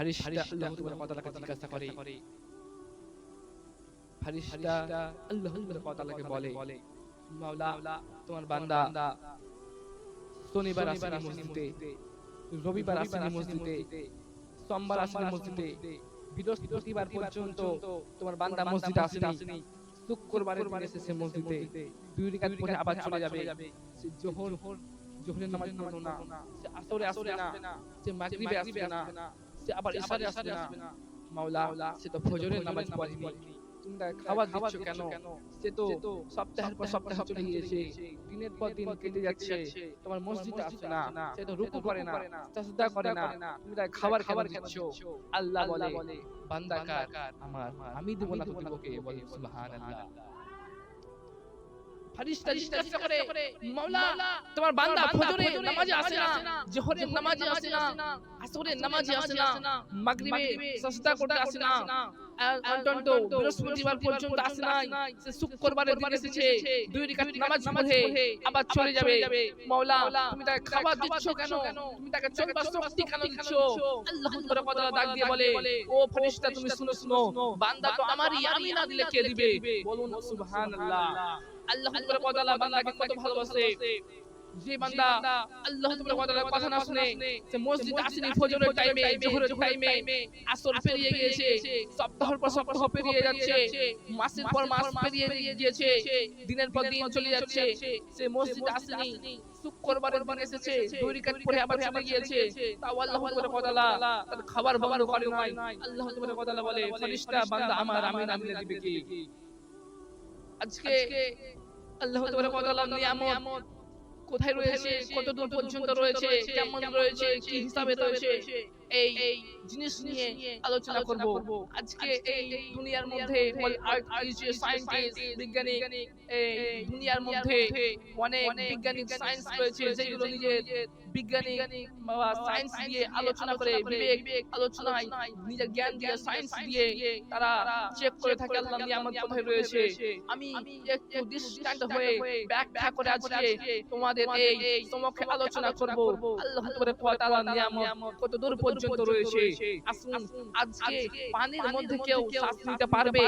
ফারিস্তা আল্লাহ তাআলাকে জিজ্ঞাসা করে। ফারিস্তা আল্লাহ তাআলাকে বলে। মাওলা তোমার বান্দা। শনিবার আসেনি মসজিদে। রবিবার আসেনি মসজিদে। সোমবার আসেনি মসজিদে। বৃহস্পতিবার পর্যন্ত তোমার বান্দা মসজিদে আসেনি। শুক্রবারের দিন এসেছে মসজিদে। দুই রাকাত আবার চলে যাবে। সে জোহর জোহরের নামাজ পড়ল না। সে আসরে আসবে না। সে মাগরিবে আসবে না। সে আবার ইশারে আসবে না। মাওলা সে তো ফজরের নামাজ পড়েনি। তুমি তাকে খাবার দিচ্ছ কেন? সে তো সপ্তাহের পর সপ্তাহ চলে গিয়েছে। দিনের পর দিন কেটে যাচ্ছে। তোমার মসজিদে আসছে না। সে তো রুকু করে না। সাজদা করে না। তুমি তাকে খাবার খাবার দিচ্ছ? আল্লাহ বলে বান্দা কার? আমার আমি দেব না তো দিব কে বলে সুবহানাল্লাহ। ফারিস্তা জিজ্ঞাসা করে মাওলা তোমার বান্দা ফজরে নামাজে আসে না জোহরের নামাজে আসে না আসরের নামাজে আসে না মাগরিবে সাজদা করতে আসে না অন্তত বৃহস্পতিবার পর্যন্ত আসে নাই সে শুক্রবারের দিন এসেছে দুই রাকাত নামাজ পড়ে আবার চলে যাবে মাওলা তুমি তাকে খাবার দিচ্ছ কেন? তুমি তাকে চলবার শক্তি কেন দিচ্ছ? আল্লাহ তাআলা কথা ডাক দিয়ে বলে ও ফেরেশতা তুমি শুনো শুনো বান্দা তো আমারই আমি না দিলে কে দিবে? বলুন সুবহানাল্লাহ আল্লাহ তাআলা বান্দাকে কত ভালোবাসে। যে বান্দা আল্লাহ তাআলা কথা না শুনে মসজিদে আসেনি ফজরের টাইমে জোহরের টাইমে আসর পেরিয়ে গিয়েছে সপ্তাহের পর সপ্তাহ পেরিয়ে যাচ্ছে মাসের পর মাস পেরিয়ে গিয়েছে দিনের পর দিন চলে যাচ্ছে সে মসজিদে আসেনি শুক্রবারের দিন এসেছে পড়ে আবার চলে গিয়েছে তাও আল্লাহ তাআলা তার খাবার বন্ধ করে নাই। আল্লাহ তাআলা বলে ফেরেশতা বান্দা আমার আমি না দিলে দিবে কি আজকে আল্লাহ তাআলা নিয়ামত কোথায় রয়েছে? কত দূর পর্যন্ত রয়েছে? কেমন রয়েছে? কি হিসাবে রয়েছে? এই জিনিস নিয়ে আলোচনা করব। আজকে এই দুনিয়ার মধ্যে সায়েন্টিস্ট বিজ্ঞানী এই দুনিয়ার মধ্যে অনেক বিজ্ঞানী সায়েন্স রয়েছে যেগুলো নিজের বিজ্ঞানী বা সায়েন্স দিয়ে আলোচনা করে বিবেক আলোচনায় নিজের জ্ঞান দিয়ে সায়েন্স দিয়ে তারা চেক করে থাকে আল্লাহ নিয়ামত কোথায় রয়েছে। আমি একটু দৃষ্টান্ত হয়ে ব্যাখ্যা করে আজকে তোমাদের এই সমক্ষে আলোচনা করব। আল্লাহ তাআলা নিয়ামত কত দূর পর্যন্ত রয়েছে? আসুন আজকে পানির মধ্যে কেউ শ্বাস নিতে পারবে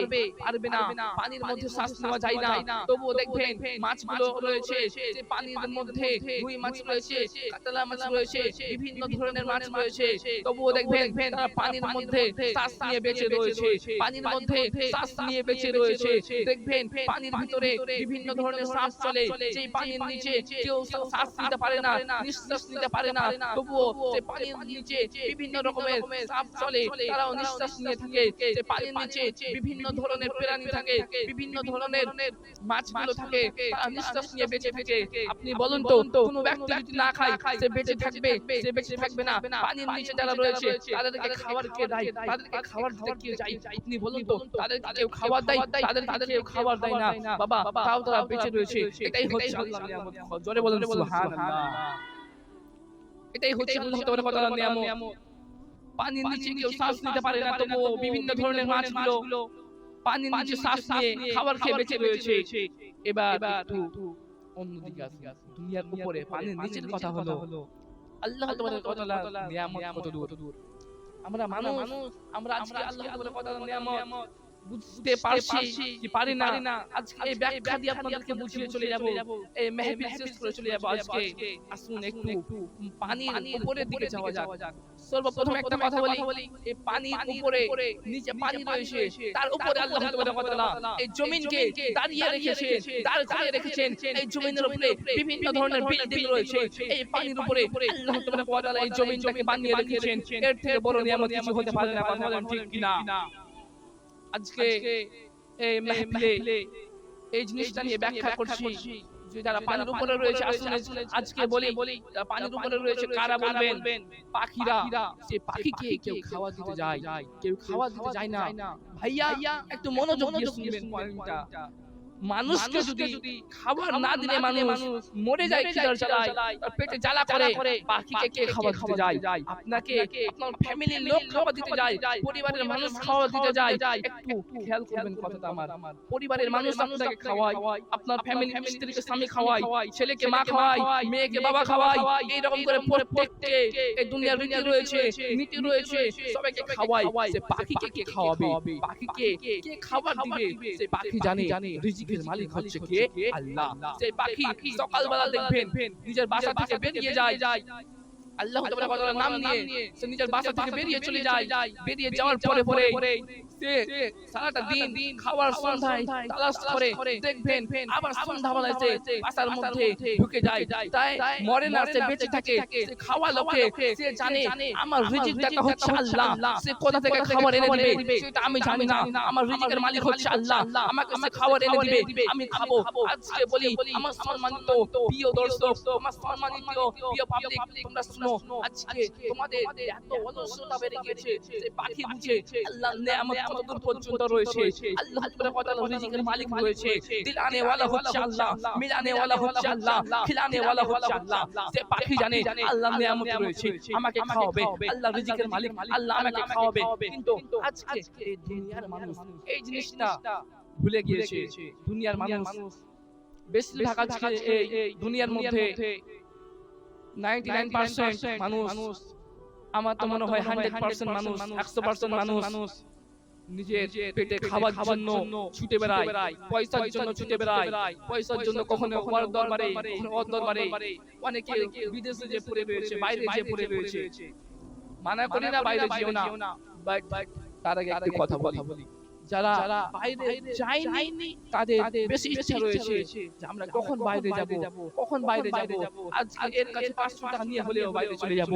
পারবে না পানির মধ্যে শ্বাস নেওয়া যায় না। তবুও দেখবেন মাছগুলো রয়েছে যে পানির মধ্যে রুই মাছ রয়েছে কাতলা মাছ রয়েছে বিভিন্ন ধরনের মাছ রয়েছে। তবুও দেখবেন তারা পানির মধ্যে শ্বাস নিয়ে বেঁচে রয়েছে। পানির মধ্যে শ্বাস নিয়ে বেঁচে রয়েছে। দেখবেন পানির ভিতরে বিভিন্ন ধরনের শ্বাস চলে। যেই পানির নিচে কেউ শ্বাস নিতে পারে না নিঃশ্বাস নিতে পারে না। তবুও সে পানির নিচে বিভিন্ন রকমের সাপ চলে তারাও নিঃশ্বাস নিয়ে থাকে যে পানির নিচে বিভিন্ন ধরনের প্রাণী থাকে বিভিন্ন ধরনের মাছগুলো থাকে নিঃশ্বাস নিয়ে বেঁচে আপনি বলুন তো কোনো ব্যক্তি যদি না খায় সে বেঁচে থাকবে সে বেঁচে থাকবে না। পানির নিচে যারা রয়েছে তাদেরকে খাবার কে দেয়? তাদেরকে খাবার দিতে কে যায়? আপনি বলুন তো তাদেরকে কেউ খাবার দেয়? তাদের তাদের কেউ খাবার দেয় না। বাবা তাও তারা বেঁচে রয়েছে। এটাই হচ্ছে নিয়ামত জোরে বলুন সুবহানাল্লাহ এটাই হচ্ছে আল্লাহ তাআলার নিয়ামত পানির নিচে কেউ শ্বাস নিতে পারে না তবুও বিভিন্ন ধরনের মাছগুলো পানির নিচে শ্বাস নিয়ে খাবার খেয়ে বেঁচে রয়েছে। এবার একটু অন্যদিকে আসি। দুনিয়ার উপরে পানির নিচের কথা হলো আল্লাহ তাআলার নিয়ামত কত দূর আমরা মানুষ আমরা আজকে আল্লাহ তাআলার কথা নিয়ামত। বুঝতে পারছি কি পারি না। আজকে এই ব্যাখ্যা দিয়ে আপনাদেরকে বুঝিয়ে চলে যাব। এই মেহফিল শেষ করে চলে যাব আজকে। আসুন একটু পানির উপরের দিকে যাওয়া যাক। সর্বপ্রথম একটা কথা বলি। এই পানির উপরে নিচে পানি রয়েছে। তার উপরে আল্লাহ তাআলা এই জমিনকে দাঁড়িয়ে রেখেছে দাঁড় করে রেখেছেন। এই জমিনের উপরে বিভিন্ন ধরনের বিল্ডিং রয়েছে। এই পানির উপরে আল্লাহ তাআলা এই জমিনটাকে বানিয়ে রেখেছেন এর থেকে বড় নিয়ামত কিছু হতে পারে না কথা বলেন ঠিক কিনা আজকে এই মাহফিলে এই জিনিসটা নিয়ে ব্যাখ্যা করছি। যে যারা পানির উপরে রয়েছে আসলে আজকে বলি পানির উপরে রয়েছে কারা বলবেন? পাখিরা সে পাখিকে কেউ খাওয়া দিতে যায় কেউ খাওয়া দিতে যায় না। ভাইয়া একটু মনোযোগ দিয়ে শুনবেন পয়েন্টটা। মানুষকে যদি খাবার না দিলে মানুষ মরে যায় খিদার জ্বালায় পেটে জ্বালা করে পাখিকে কে খাবার দিতে যায়। আপনাকে আপনার ফ্যামিলির লোক খাবার দিতে যায় পরিবারের মানুষ খাবার দিতে যায়। একটু খেয়াল করবেন কথাটা আমার। পরিবারের মানুষ আপনাকে খাওয়ায় আপনার ফ্যামিলি স্ত্রীকে স্বামী খাওয়ায় ছেলেকে মা খাওয়ায় মেয়েকে বাবা খাওয়ায় এইরকম করে প্রত্যেককে এই দুনিয়ার রীতি রয়েছে নীতি রয়েছে সবাইকে খাওয়ায় সে পাখিকে কে খাওয়াবে পাখিকে কে খাবার দিবে সে পাখি জানে রিজিকের মালিক হচ্ছে কে? আল্লাহ। সেই পাখি সকালবেলা দেখবেন নিজের বাসা থেকে বেরিয়ে যায়। আল্লাহ তাআলার নাম নিয়ে সে নিজের বাসা থেকে বেরিয়ে চলে যায়। বেরিয়ে যাওয়ার পরে পরে সে সারাটা দিন সন্ধ্যায় তালাশ করে দেখবেন আবার বাসার মধ্যে ঢুকে যায়। তাই মরে না সে বেঁচে থাকে। সে খাওয়া লোকে সে জানে আমার রিজিক হচ্ছে আল্লাহ সে কোথা থেকে খাবার এনে দিবে সেটা আমি জানি না আমার রিজিকের মালিক হচ্ছে আল্লাহ আমাকে সে খাবার এনে দিবে? আমি খাব আজকে বলি আমার সম্মানিত প্রিয় দর্শক আমার সম্মানিত প্রিয় পাবলিক তোমরা শুনো আজকে তোমাদের এত অলসতা বেড়ে গেছে সে পাখি বুঝে আল্লাহ নেয়ামত কতদূর পর্যন্ত রয়েছে? আল্লাহ তাআলা রিজিকের মালিক রয়েছে দিলানে ওয়ালা হচ্ছে আল্লাহ, মিলানে ওয়ালা হচ্ছে আল্লাহ, খিলানে ওয়ালা হচ্ছে আল্লাহ। সে পাখি জানে আল্লাহ নেয়ামত রয়েছে, আমাকে খাওয়াবে আল্লাহ রিজিকের মালিক, আল্লাহ আমাকে খাওয়াবে। কিন্তু আজকে এই দুনিয়ার মানুষ, এই জিনিসটা ভুলে গিয়েছে। দুনিয়ার মানুষ, বেশিরভাগ আজকে এই দুনিয়ার মধ্যে 99% মানুষ। আমার তো মনে হয় 100% মানুষ 100% মানুষ নিজের পেটে খাবার জন্য ছুটে বেড়ায়। পয়সার জন্য ছুটে বেড়ায়। পয়সার জন্য কখনো ওর দরবারে কখনো ওর দরবারে অনেকে বিদেশে যে পড়ে রয়েছে বাইরে যে পড়ে রয়েছে। মানা করি না বাইরে যেও না। বাট তার আগে একটু কথা বলি। যারা বাইরে যায়নি তাদের বেশি ইচ্ছা রয়েছে যে আমরা কখন বাইরে যাব কখন বাইরে যাব। আজকে এর কাছে 500 টাকা নিয়ে হলেও বাইরে চলে যাব।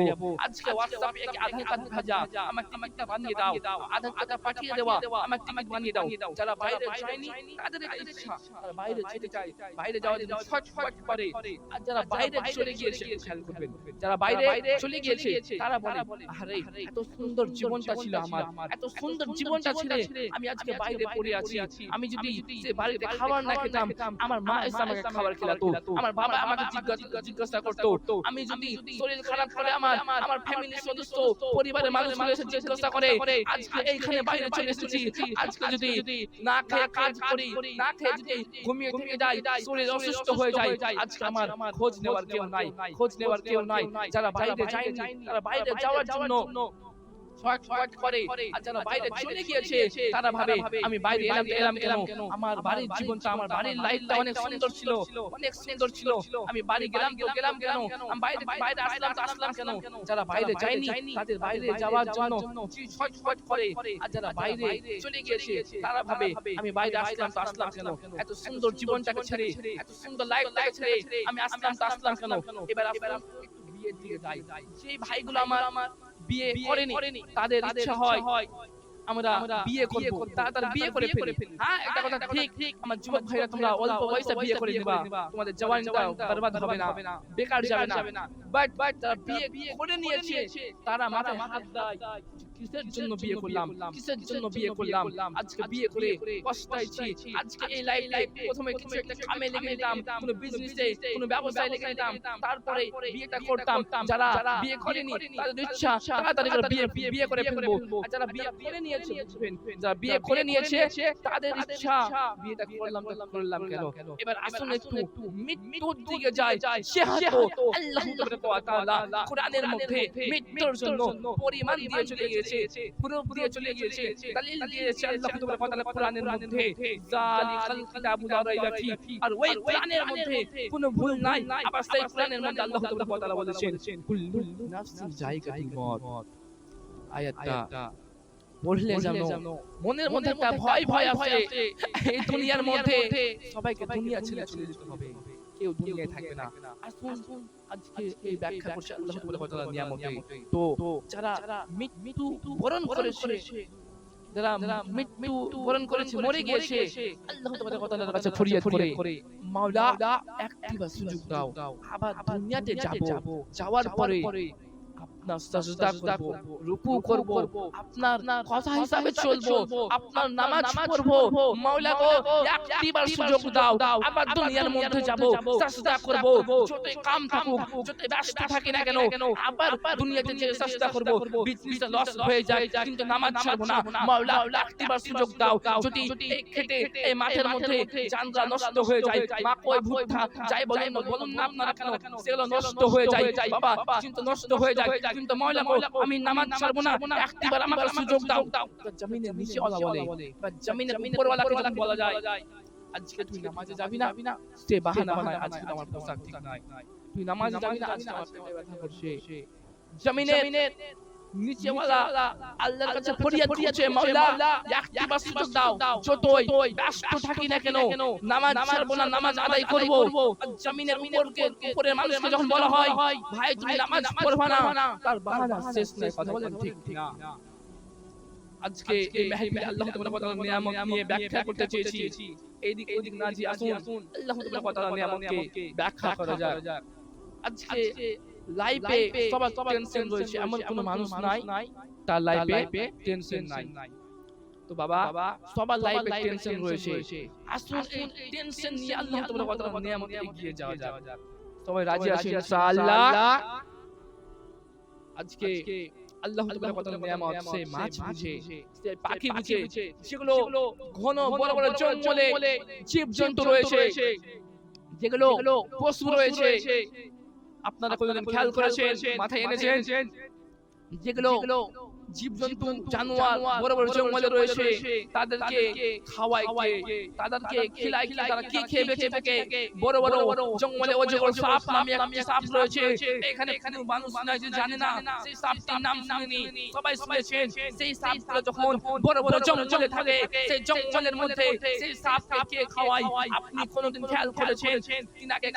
আজকে হোয়াটসঅ্যাপে এক আধার কার্ড ভাজা আমাকে টিকিটটা বানিয়ে দাও আধার কার্ডটা পাঠিয়ে দেওয়া আমাকে টিকিট বানিয়ে দাও। যারা বাইরে যায়নি তাদের একটা ইচ্ছা। তারা বাইরে যেতে চায় বাইরে যাওয়ার জন্য ছটফট করে। আর যারা বাইরে চলে গিয়েছে খেয়াল করবেন। যারা বাইরে চলে গিয়েছে তারা বলে আরে এত সুন্দর জীবনটা ছিল আমার এত সুন্দর জীবনটা ছিল আমি আজকে বাইরে পড়ে আছি। আমি যদি বাড়িতে খাবার না খেতাম আমার মা এসে আমাকে খাবার খেলাতো। আমার বাবা আমাকে জিজ্ঞাসা জিজ্ঞাসা করতো আমি যদি শরীর খারাপ করে আমার আমার ফ্যামিলির সদস্য পরিবারের মানুষ এসে জিজ্ঞাসা করে আজকে এইখানে বাইরে চলে এসেছি আজকে যদি না খেয়ে কাজ করি না খেয়ে যদি ঘুমিয়ে ঘুমিয়ে যাই শরীর অসুস্থ হয়ে যায় আজকে আমার খোঁজ নেওয়ার কেউ নাই খোঁজ নেওয়ার কেউ নাই। যারা বাইরে যায়নি তারা বাইরে যাওয়ার জন্য ছট ছট করে আর যারা বাইরে চলে গিয়েছে তারা ভাবে আমি বাইরে এলাম তো এলাম কেন? আমার বাড়ির জীবনটা আমার বাড়ির লাইফটা অনেক সুন্দর ছিল অনেক সুন্দর ছিল। আমি বাড়ি গেলাম তো গেলাম কেন? আমি বাইরে বাইরে আসলাম তো আসলাম কেন? যারা বাইরে যায়নি তাদের বাইরে যাওয়ার জন্য ছট ছট করে আর যারা বাইরে চলে গিয়েছে তারা ভাবে আমি বাইরে আসলাম তো আসলাম কেন? এত সুন্দর জীবনটাকে ছেড়ে এত সুন্দর লাইফটাকে ছেড়ে আমি আসলাম তো আসলাম কেন এবার আসলাম একটু বিয়ের দিকে যাই সেই ভাইগুলো আমার আমার বিয়ে করেনি তাদের ইচ্ছা হয় আমরা বিয়ে করব তাড়াতাড়ি বিয়ে করে ফেলি হ্যাঁ একটা কথা ঠিক ঠিক আমার যুবক ভাইরা তোমরা অল্প বয়সে বিয়ে করে দিবা তোমাদের জওয়ানিটা বরবাদ হবে না। বেকার যাবে না। বাট বাট তারা বিয়ে করে নিয়েছে তারা মাথায় হাত দেয়। কিসের জন্য বিয়ে করলাম? কিসের জন্য বিয়ে করলাম? আজকে বিয়ে করে পস্তাইছি আজকে এই লাইফ লাইফ প্রথমে কিছু একটা কামে লেগে নিতাম কোনো বিজনেসে কোনো ব্যবসায় লেগে নিতাম। তারপরে বিয়েটা করতাম। যারা বিয়ে করেনি তাদের ইচ্ছা তাড়াতাড়ি করে বিয়ে বিয়ে করে ফেলব। আর যারা বিয়ে করে নিয়েছে যারা বিয়ে করে নিয়েছে তাদের ইচ্ছা বিয়েটা করলাম করলাম কেন? এবার আসুন একটু মৃত্যুর দিকে যাই। সে আল্লাহ তাআলা কোরআনের মধ্যে মৃত্যুর জন্য পরিমাণ দিয়ে চলে গিয়েছে পুরো দিয়ে চলে গিয়েছে দলিল দিয়েছে আল্লাহ তাআলা কোরআনের মধ্যে জালিকাল কিতাবু লা রাইবা ফি আর ওই কোরআনের মধ্যে কোনো ভুল নাই। আবার সেই কোরআনের মধ্যে আল্লাহ তাআলা বলেছেন কুল্লু নাফসিন জায়গাতুল মউত আয়াতটা পড়লে জানো। মনের মধ্যে একটা ভয় ভয় আছে এই দুনিয়ার মধ্যে সবাইকে দুনিয়া ছেড়ে চলে যেতে হবে। কেউ দুনিয়ায় থাকবে না। আসুন আজকে এই ব্যাখ্যা করছে আল্লাহ তাআলা নিয়ামতে। তো যারা মৃত্যু বরণ করেছে যারা মৃত্যু বরণ করেছে মরে গিয়েছে। আল্লাহ তাআলার কাছে ফরিয়াদ করে। মাওলা একটি বা সুযোগ দাও। আবার দুনিয়াতে যাব। যাওয়ার পরে আপনার সাজদা করব রুকু করব। আপনার কথা হিসাবে চলবো। আপনার নামাজ পড়ব। মাওলা গো একটিবার সুযোগ দাও। আবার দুনিয়ার মধ্যে যাব। সাজদা করব। যতই কাম থাকুক যতই ব্যস্ত থাকি না কেন আবার দুনিয়াতে যে সাজদা করব। বিজনেসটা লস হয়ে যায় কিন্তু নামাজ ছাড়বো না। মাওলা একটিবার সুযোগ দাও। যদি এই খেটে এই মাঠের মধ্যে জানরা নষ্ট হয়ে যায় মা কই ভুট্টা যাই বলেন বলুন না আপনারা কেন সেগুলো নষ্ট হয়ে যায় বাবা কিন্তু নষ্ট হয়ে যায় কিন্তু ময়লা গো, আমি নামাজ ছাড়বো না। একটিবার আমাকে সুযোগ দাও। জমিনের নিচে ওলা বলে। বা জমিনের উপরওয়ালাকে যখন বলা যায় আজকে তুই নামাজে যাবি না? সে বাহানা বানায় আজকে আমার পোশাক ঠিক নাই। তুই নামাজে যাবি না আজকে আমার পেটে ব্যথা করছে জমিনের নিচেওয়ালা আল্লাহর কাছে ফরিয়াদ করছে মাওলা একটিবার সুযোগ দাও যতই ব্যস্ত থাকি না কেন নামাজ ছাড়বো না নামাজ আদায় করব জমিনের উপরকে উপরের মানুষকে যখন বলা হয় ভাই তুমি নামাজ পড়বা না। তার বাহানা শেষ নেই কথা বলেন ঠিক না। আজকে এই মেহফিলে আল্লাহ তাআলা কথা নিয়ামত নিয়ে ব্যাখ্যা করতে চেয়েছি। এইদিক ওইদিক না জি আসুন আল্লাহ তাআলা কথা নিয়ামতকে ব্যাখ্যা করা যাক। আজকে লাইফে সবার টেনশন রয়েছে এমন কোনো মানুষ নাই তার লাইফে টেনশন নাই। তো বাবা সবার লাইফে টেনশন রয়েছে। আসুন এই টেনশন নিয়ে আল্লাহ তাআলা কথা নিয়ামত এগিয়ে যাওয়া যাক। সবাই রাজি আছেন? ইনশাআল্লাহ। আজকে আল্লাহ তাআলা কথা নিয়ামত সে মাছ বুঝে সে পাখি বুঝে যেগুলো ঘন বড় বড় জঙ্গলে জীব জন্তু রয়েছে। যেগুলো পশু রয়েছে। আপনারা কোনদিন খেয়াল করেছেন মাথায় এনেছেন? যেগুলো জীবজন্তু জানোয়ার বড় বড় জঙ্গলে রয়েছে। তাদেরকে খাওয়ায় কে তাদেরকে খিলায় কে তারা কি খেয়ে বেঁচে থাকে? বড় বড় জঙ্গলে অজগর সাপ নামে একটি সাপ রয়েছে। এখানে এখানে মানুষ নাই যে জানে না। সেই সাপটির নাম শুনেনি। সবাই শুনেছেন। সেই সাপগুলো যখন বড় বড় জঙ্গলে থাকে সেই জঙ্গলের মধ্যে সেই সাপকে কে খাওয়ায় আপনি কোনোদিন খেয়াল করেছেন? তিনাকে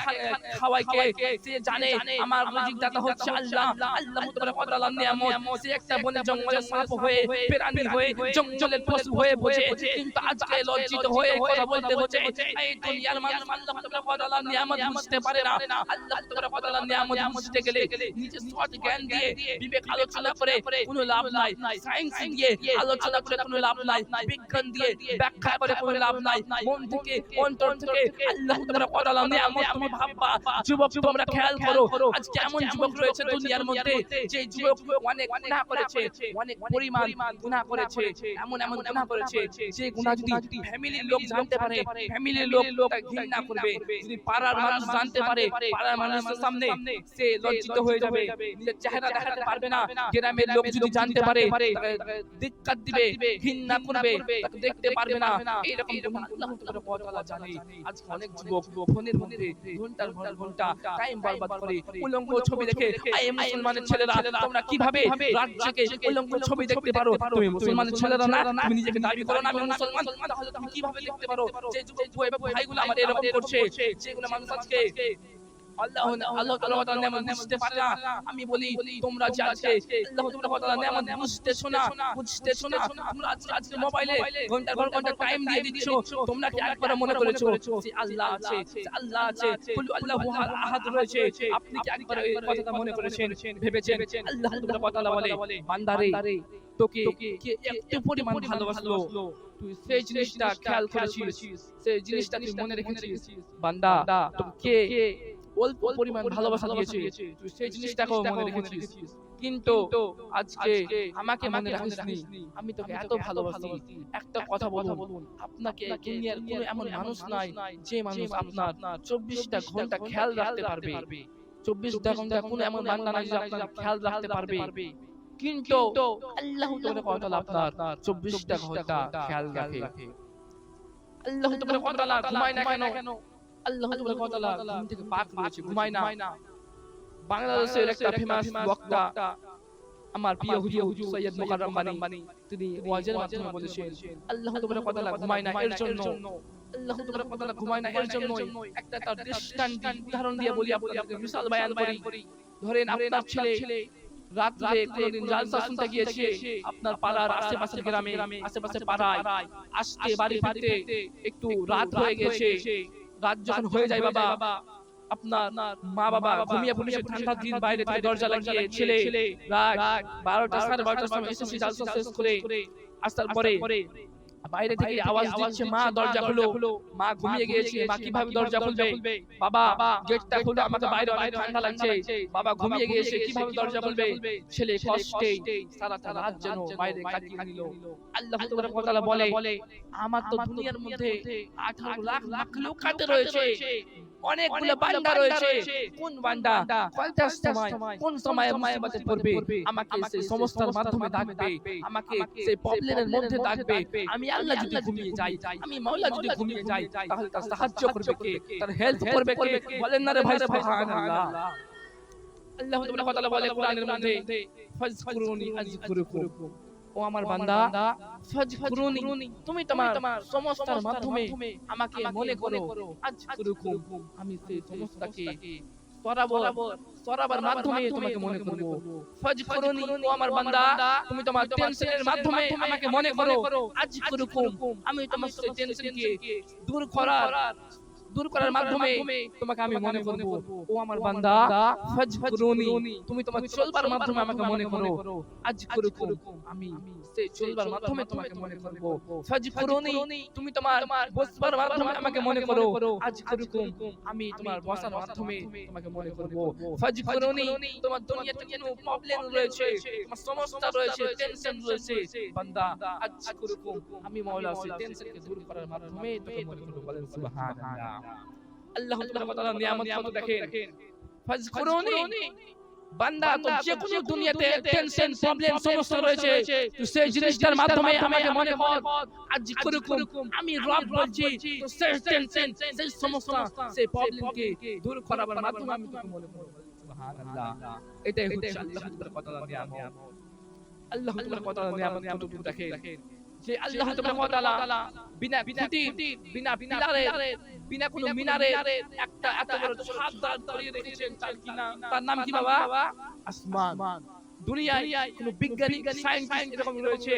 খাওয়ায় কে সে জানে আমার রিজিক দাতা হচ্ছে আল্লাহ আল্লাহ মুতবারক ওয়া তাআলার নিয়ামত সে একটা বনে জঙ্গলে সাপ হয়ে প্রাণী হয়ে জঙ্গলের পশু হয়ে বোঝে। কিন্তু আজকে লজ্জিত হয়ে কথা বলতে হচ্ছে এই দুনিয়ার মানুষ আল্লাহ ওয়া তাআলার নিয়ামত বুঝতে পারে না। আল্লাহ ওয়া তাআলার নিয়ামত বুঝতে গেলে নিজের সৎ জ্ঞান দিয়ে বিবেক আলোচনা করে কোনো লাভ নাই। সায়েন্স দিয়ে আলোচনা করে কোনো লাভ নাই। বিজ্ঞান দিয়ে ব্যাখ্যা করে কোনো লাভ নাই। মন থেকে অন্তর থেকে আল্লাহ তাআলার কথা নিয়ামত তুমি ভাববা যুবক তোমরা খেয়াল করো আজ কেমন যুবক রয়েছে দুনিয়ার মধ্যে যে যুবক অনেক গুনাহ করেছে অনেক পরিমাণ গুনাহ করেছে এমন এমন গুনাহ করেছে যে গুনাহ যদি ফ্যামিলির লোক জানতে পারে ফ্যামিলির লোক ঘৃণা করবে যদি পাড়ার মানুষ জানতে পারে পাড়ার মানুষের সামনে সে লজ্জিত হয়ে যাবে নিজের চেহারা দেখাতে পারবে না গ্রামের লোক যদি জানতে পারে ধিক্কার দিবে ঘৃণা করবে তাকে দেখতে পারবে না এইরকম আল্লাহ তাআলা জানে আজকে অনেক যুবক ফোনের মধ্যে ঘণ্টার পর ঘণ্টা টাইম বরবাদ করে উলঙ্গ ছবি দেখে আই মুসলমানের ছেলেরা তোমরা কীভাবে রাত জেগে উলঙ্গ ছবি দেখতে পারো। তুমি মুসলমানের ছেলেরা না তুমি নিজেকে দাবি করো না আমি মুসলমান। তাহলে তুমি কীভাবে দেখতে পারো? যে যুবক ভাইগুলো আমাদের এরকম করছে যেগুলো মানুষ আজকে আল্লাহ আল্লাহ তাআলা নিয়ামত বুঝতে পারে না। আমি বলি তোমরা যে আজকে আল্লাহ তাআলা নিয়ামত বুঝতেছো না বুঝতেছো না তোমরা আজকে আজকে মোবাইলে ঘণ্টা টাইম দিয়ে দিচ্ছ। তোমরা কি একবার মনে করেছ? যে আল্লাহ আছে যে আল্লাহ আছে। কুল আল্লাহু আহাদ রয়েছে। আপনি কি একবার এই কথাটা মনে করেছেন? ভেবেছেন? আল্লাহ তাআলা বলে বান্দারে তোকে কে একটু পরিমাণ ভালোবাসলো। তুই সেই জিনিসটা খেয়াল করেছিস। সেই জিনিসটা তুই মনে রেখেছিস বান্দা তোকে কে অল্প পরিমাণ ভালোবাসা দিয়েছে তুই সেই জিনিসটাকেও মনে রেখেছিস। কিন্তু আজকে আমাকে মনে রাখিসনি। আমি তোকে এত ভালোবাসি। একটা কথা বলুন। আপনাকে দুনিয়ার কোনো এমন মানুষ নাই যে মানুষ আপনার চব্বিশটা ঘণ্টা খেয়াল রাখতে পারবে। চব্বিশটা ঘণ্টা কোনো এমন বান্দা নাই যে আপনার খেয়াল রাখতে পারবে। কিন্তু আল্লাহ তাআলা আপনার চব্বিশটা ঘণ্টা খেয়াল রাখে। আল্লাহ তাআলা ঘুমায় না কেন? আল্লাহ তাআলা ঘুম থেকে পাক রয়েছে ঘুমায় না। বাংলাদেশের একটা ফেমাস বক্তা। আমার প্রিয় হুজুর সৈয়দ মুকাররম বানি তিনি ওয়াজের মাধ্যমে বলেছেন আল্লাহ তাআলা ঘুমায় না এর জন্য। আল্লাহ তাআলা ঘুমায় না এর জন্য একটা তার দৃষ্টান্ত উদাহরণ দিয়ে বলি আপনাদের মিসাল বায়ান করি ধরেন আপনার ছেলে রাত্রে কোনদিন জালসা শুনতে গিয়েছে আপনার পাড়ার আশেপাশের গ্রামে আশেপাশে পাড়ায়। আসতে বাড়ি ফিরতে একটু রাত হয়ে গেছে রাত যখন হয়ে যায় বাবা আপনার মা বাবা ঘুমিয়ে পড়েছে ঠান্ডা দিন বাইরে থেকে দরজা লাগিয়ে ছেলে রাত বারোটা সাড়ে বারোটার সময় এসেছি জালসা শেষ করে আসার পরে বাইরে থেকে আওয়াজ দিচ্ছে মা দরজা খুলো। মা ঘুমিয়ে গিয়েছে মা কীভাবে দরজা খুলবে। বাবা গেটটা খুলে আমাকে বাইরে অনেক ঠান্ডা লাগছে। বাবা ঘুমিয়ে গিয়েছে কীভাবে দরজা খুলবে? ছেলে কষ্টে সারাটা রাত যেন বাইরে কাটিয়ে নিল। আল্লাহ তাআলা বলে আমার তো দুনিয়ার মধ্যে 18 লাখ লাখ লোক কাতে রয়েছে। অনেকগুলো বান্দা রয়েছে। কোন বান্দা কয়টার সময় কোন সময় মায়াবাতে পড়বে? আমাকে সেই সমস্যার মাধ্যমে ডাকবে। আমাকে সেই প্রবলেমের মধ্যে ডাকবে। আমি আল্লাহ যদি ঘুমিয়ে যাই আমি মাওলা যদি ঘুমিয়ে যাই তাহলে তার সাহায্য করবে কে? তার হেল্প করবে কে? বলেন না রে ভাই সুবহানাল্লাহ। আল্লাহ তাআলা বলে কোরআনের মধ্যে ফাজকুরুনি আযকুরুকুম। ও আমার বান্দা। ফাজকুরুনি তুমি তোমার সমস্যার মাধ্যমে আমাকে মনে করো। আমি সেই সমস্যাকে সরাবর সরাবার মাধ্যমে তোমাকে মনে করব। ফাজকুরুনি ও আমার বান্দা। তুমি তোমার টেনশনের মাধ্যমে আমাকে মনে করো। আযকুরুকুম আমি তোমার সেই টেনশনকে দূর করার দূর করার মাধ্যমে তোমাকে আমি মনে করব। ও আমার বান্দা ফাজকুরুনি তুমি তোমার চলবার মাধ্যমে আমাকে মনে করো। আযকুরুকুম আমি সেই চলবার মাধ্যমে তোমাকে মনে করব। ফাজকুরুনি তুমি তোমার বসবার মাধ্যমে আমাকে মনে করো। আযকুরুকুম আমি তোমার বসার মাধ্যমে তোমাকে মনে করব। ফাজকুরুনি তোমার দুনিয়াতে কোনো প্রবলেম রয়েছে। তোমার সমস্যা রয়েছে টেনশন রয়েছে। বান্দা আযকুরুকুম আমি মাওলা সেই টেনশনকে দূর করার মাধ্যমে তোকে মনে করব বলেন সুবহানাল্লাহ আল্লাহ তাআলা নিয়ামত কত দেখেন। ফাজকুরুনি বান্দা তো যে কোনো দুনিয়াতে টেনশন প্রবলেম সমস্যা রয়েছে। তো সেই জিনিসটার মাধ্যমে আমাকে মনে কর। আজ করুকুম আমি রব বলছি তো সেই টেনশন সেই সমস্যা সেই প্রবলেমকে দূর করার মাধ্যমে আমি তোকে মনে করব সুবহানাল্লাহ। এটাই হচ্ছে আল্লাহ তাআলার কথা নিয়ামত। আল্লাহ তাআলার কথা নিয়ামত। কতটুকু দেখেন যে আল্লাহ তাআলা বিনা খুঁটি বিনা পিলারে বিনা কোনো মিনারে একটা এত বড় ছাদ দাঁড় করিয়ে রেখেছেন তার কি নাম তার নাম কি বাবা? আসমান। দুনিয়ায় কোনো বিজ্ঞানী সায়েন্টিস্ট এরকম রয়েছে।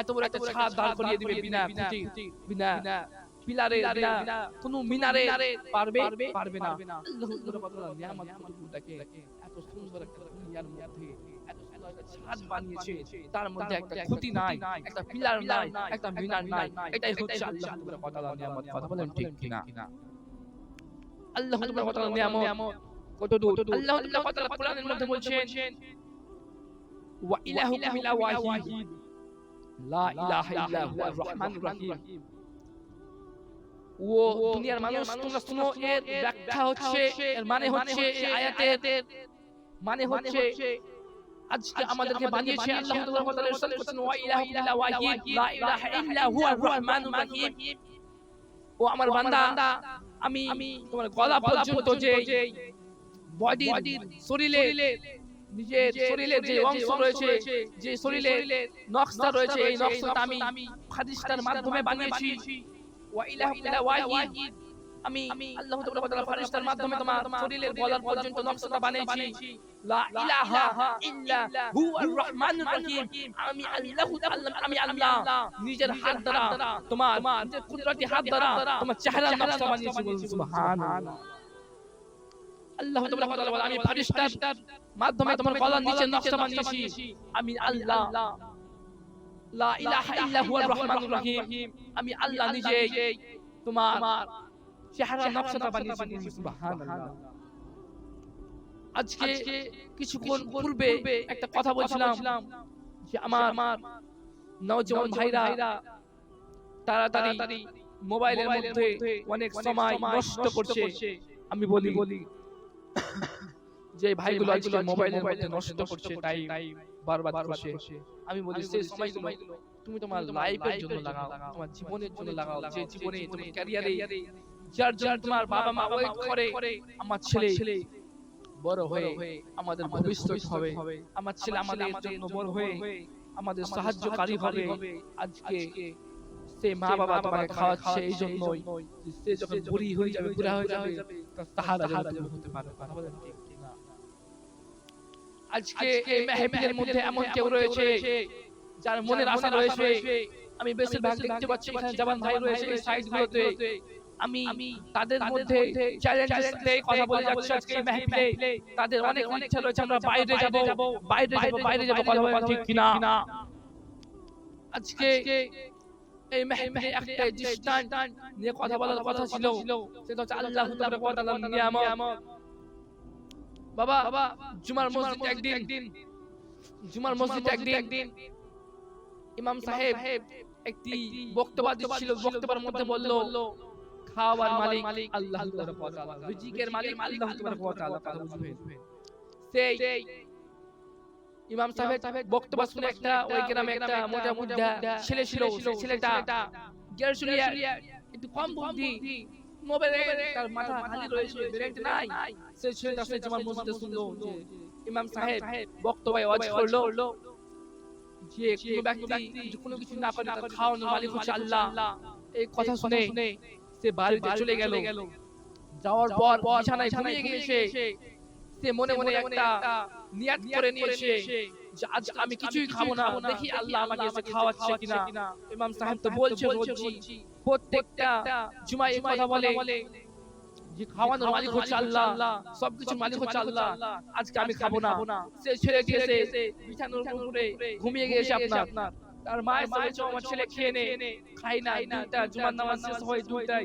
এত বড় একটা ছাদ দাঁড় করিয়ে দিবে বিনা খুঁটি বিনা পিলারে বিনা কোনো মিনারে পারবে পারবে না। আল্লাহ তাআলা নিয়ামত কতটুকু এত সুন্দর একটা দুনিয়ার মধ্যে এত ছাদ বানিয়েছে তার মধ্যে একটা খুঁটি নাই একটা পিলার নাই একটা মিনার নাই। এটাই হচ্ছে আল্লাহ তাআলা নিয়ামত। কথা বলেন ঠিক কিনা? আল্লাহ তাআলা নিয়ামত। কত দূর আল্লাহ তাআলা কোরআনের মধ্যে বলছেন ওয়া ইলাহুকুম ইলাহু ওয়াহিদ। লা ইলাহা ইল্লা হুয়ার রহমানুর রহিম। ও দুনিয়ার মানুষ তোমরা শুনো এর ব্যাখ্যা হচ্ছে এর মানে হচ্ছে এই আয়াতের মানে হচ্ছে আজকে আমাদেরকে বানিয়েছে আল্লাহ তাআলা ইরশাদ করেছেন ওয়া ইলাহা ইল্লা ওয়াহিদ লা ইলাহা ইল্লা হুয়ার রহমানুর রহিম ও আমার বান্দা আমি তোমার গলা পর্যন্ত যে বডি শরীরে নিজের শরীরে যে অংশ রয়েছে যে শরীরে নকশা রয়েছে এই নকশাটা আমি ফারিস্তার মাধ্যমে বানিয়েছি। ওয়া ইলাহা ইল্লা ওয়াহিদ। আমি আল্লাহ তাআলা ফারিস্তার মাধ্যমে তোমার শরীরের গলার পর্যন্ত নকশাটা বানিয়েছি। লা ইলাহা ইল্লা হুয়ার রহমানুর রহিম। আমি আল্লাহ আল্লাহ আমি আল্লাহ নিজের হাত দ্বারা তোমার কুদরতি হাত দ্বারা তোমার চেহারার নকশা বানিয়েছি বলুন সুবহানাল্লাহ। আল্লাহ তাআলা বলে আমি ফারিস্তার মাধ্যমে তোমার গলার নিচে নকশা বানিয়েছি। আমি আল্লাহ। লা ইলাহা ইল্লা হুয়ার রহমানুর রহিম। আমি আল্লাহ নিজে তোমার চেহারার নকশাটা বানিয়েছি। সুবহানাল্লাহ। আজকে কিছুক্ষণ পূর্বে একটা কথা বলছিলাম যে আমার নওজওয়ান ভাইরা তাড়াতাড়ি মোবাইলের মধ্যে অনেক সময় নষ্ট করছে। আমি বলি বলি। যে ভাইগুলো আজকে মোবাইলের মধ্যে নষ্ট করছে তাই বারবার করছে আমি বলি সেই সময়গুলো তুমি তোমার লাইফের জন্য লাগাও তোমার জীবনের জন্য লাগাও যে জীবনে তোমার ক্যারিয়ারে যার জন্য তোমার বাবা মা ওয়েট করে আমার ছেলে বড় হয়ে আমাদের ভবিষ্যৎ হবে। আমার ছেলে আমাদের জন্য বড় হয়ে আমাদের সাহায্যকারী হবে। আজকে সে মা বাবা তোমাকে খাওয়াচ্ছে এই জন্যই সে যখন বুড়ি হয়ে যাবে বুড়া হয়ে যাবে তাহার হাত হতে পারে। আজকে এই মেহফিলের মধ্যে এমন কেউ রয়েছে যার মনের আশা রয়েছে। আমি বেশিরভাগ দেখতে পাচ্ছি এখানে জবান ভাই রয়েছে এই সাইড গুলোতে। আমি তাদের মধ্যে চ্যালেঞ্জেস দিয়ে কথা বলে যাচ্ছি আজকে এই মাহফিলে তাদের অনেক ইচ্ছা রয়েছে আমরা বাইরে যাব বাইরে যাব বাইরে যাব কথা বলা ঠিক কিনা? আজকে এই মাহফিলে একটা দৃষ্টান্ত নিয়ে কথা বলার কথা ছিল সেটা হচ্ছে আল্লাহ তাআলার নিয়ামত। বাবা বাবা জুমার মসজিদে একদিন। জুমার মসজিদে একদিন। ইমাম সাহেব একটি বক্তব্য দিচ্ছিল বক্তব্যের মধ্যে বলল খাওয়ার মালিক আল্লাহ তাবারক ওয়া তাআলা রিজিকের মালিক আল্লাহ তাবারক ওয়া তাআলা কথা বুঝবেন। সেই ইমাম সাহেব বক্তব্য শুনে একটা ওই গ্রামে একটা মোটা মুদ্দা ছেলে ছিল সেই ছেলেটা গ্যারসুলিয়া একটু কম বুদ্ধি। তার মাথা খালি রয়েছে ব্রেন নাই। সেই ছেলেটা সে জমার মসজিদে শুনলো ইমাম সাহেব বক্তব্য ওয়াজ করল। যে কোনো ব্যক্তি কোনো কিছু না পারে তার খাওয়ানোর মালিক হচ্ছে আল্লাহ। এই কথা শুনে সে বাড়িতে চলে গেল। যাওয়ার পর বিছানায় ঘুমিয়ে গিয়েছে সে মনে মনে একটা নিয়াত করে নিয়েছে যে আজ আমি কিছুই খাব না। দেখি আল্লাহ আমাকে এসে খাওয়াচ্ছে কিনা। ইমাম সাহেব তো বলছে বলছি প্রত্যেকটা জুমায় এই কথা বলে যে খাওয়ানোর মালিক হচ্ছে আল্লাহ। সবকিছু মালিক হচ্ছে আল্লাহ। আজকে আমি খাব না। সে ছেলে এসে বিছানার উপরে ঘুমিয়ে গিয়েছে আপনার। তার মায়ের আমার ছেলে খেয়ে নে খাই না দুইটা জুমার নামাজ শেষ হয় দুইটাই